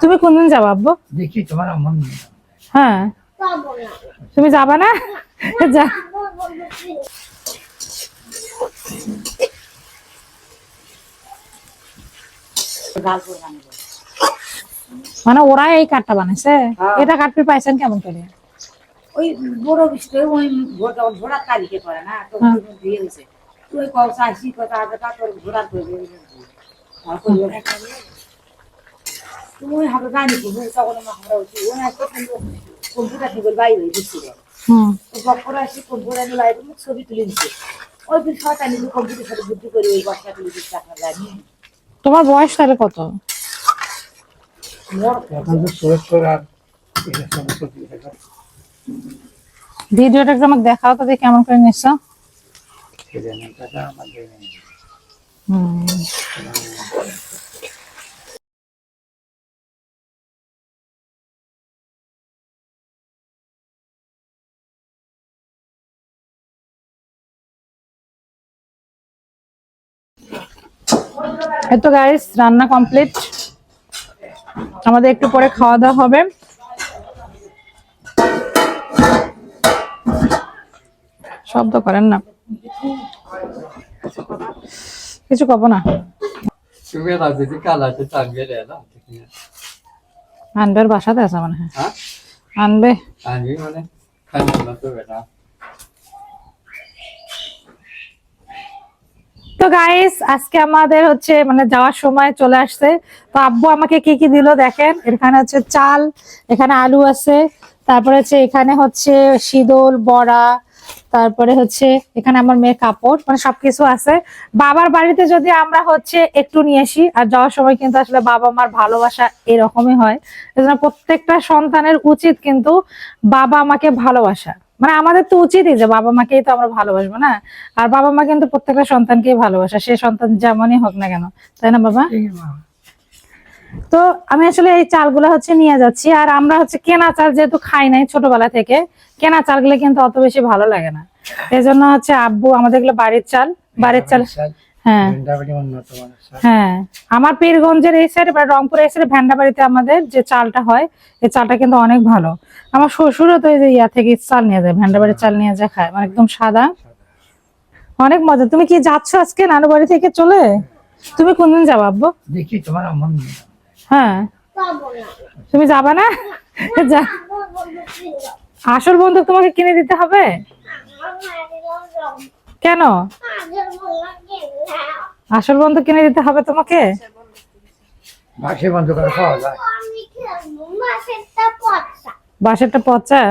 তুমি কোনদিন যাবা আব্বু? দেখি তোমার মন হ্যাঁ। তুমি যাবা না? যা। মানে ওরা এই কাঠটা বানাইছে? হ্যাঁ। এটা কাঠপি পাইছেন কেমন করে? ওই বড় বিষয় ওই ঘোড়া ঘোড়ার তালিকে করে না তো হ্যাঁ। দিয়ে গেছে তুই কও চাষি কথা আগে তা তোর ঘোড়ার করে তুমি হবে জানি কি? তুমি তখন আমার ঘোড়া হচ্ছে ওই আজকে কম্পিউটার থেকে বাইরে হয়ে দিচ্ছিল হুম। তো বকরা এসে কম্পিউটার নিয়ে বাইরে মুখ ছবি তুলে দিচ্ছে ওই দিন শয়তানি কম্পিউটার সাথে বুদ্ধি করে ওই তুলে দিচ্ছে আপনার জানি তোমার বয়স তাহলে কত? ভিডিওটা একটু আমাকে দেখাও তো দেখি কেমন করে নিচ্ছ হুম। এই তো গাইস রান্না কমপ্লিট আমাদের একটু পরে খাওয়া দাওয়া হবে। শব্দ করেন না। কিছু কব না। আনবের বাসাতে আছে মনে হয়। হ্যাঁ? আনবে। টাঙ্গি মানে খালি না তো গাইস আজকে আমাদের হচ্ছে মানে যাওয়ার সময় চলে আসছে। তো আব্বু আমাকে কি কি দিল দেখেন? এখানে হচ্ছে চাল, এখানে আলু আছে, তারপরে হচ্ছে এখানে হচ্ছে শীতল বড়া, তারপরে হচ্ছে এখানে আমার মেয়ের কাপড় মানে সবকিছু আছে। বাবার বাড়িতে যদি আমরা হচ্ছে একটু নিয়ে আসি, আর যাওয়ার সময় কিন্তু আসলে বাবা মার ভালোবাসা এরকমই হয়। এজন্য প্রত্যেকটা সন্তানের উচিত কিন্তু বাবা আমাকে ভালোবাসা। মানে আমাদের তো উচিতই যে বাবা মাকেই তো আমরা ভালোবাসবো না? আর বাবা মা কিন্তু প্রত্যেকটা সন্তানকেই ভালোবাসা সে সন্তান যেমনই হোক না কেন তাই না বাবা? তো আমি আসলে এই চালগুলো হচ্ছে নিয়ে যাচ্ছি আর আমরা হচ্ছে কেনা চাল যেহেতু খাই নাই ছোটবেলা থেকে কেনা চালগুলো কিন্তু অত বেশি ভালো লাগে না। এই জন্য হচ্ছে আব্বু আমাদের বাড়ির চাল বাড়ির চাল। হ্যাঁ। হ্যাঁ। আমার পীরগঞ্জের এই সাইডে বা রংপুর এই সাইডে ভ্যান্ডাবাড়িতে আমাদের যে চালটা হয় এই চালটা কিন্তু অনেক ভালো। আমার শ্বশুরও তো এই যে ইয়া থেকে চাল নিয়ে যায় ভ্যান্ডাবাড়ির চাল নিয়ে যায় খায় মানে একদম সাদা। অনেক মজা। তুমি কি যাচ্ছ আজকে নানু বাড়ি থেকে চলে? তুমি কোনদিন যাব আব্বু? দেখি তোমার হ্যাঁ। তুমি যাবা না? আসল বন্দুক তোমাকে কিনে দিতে হবে? কেন? আসল বন্ধু কিনে দিতে হবে তোমাকে? বাসের বন্ধ করে খাওয়া যায়। বাসেরটা পচা।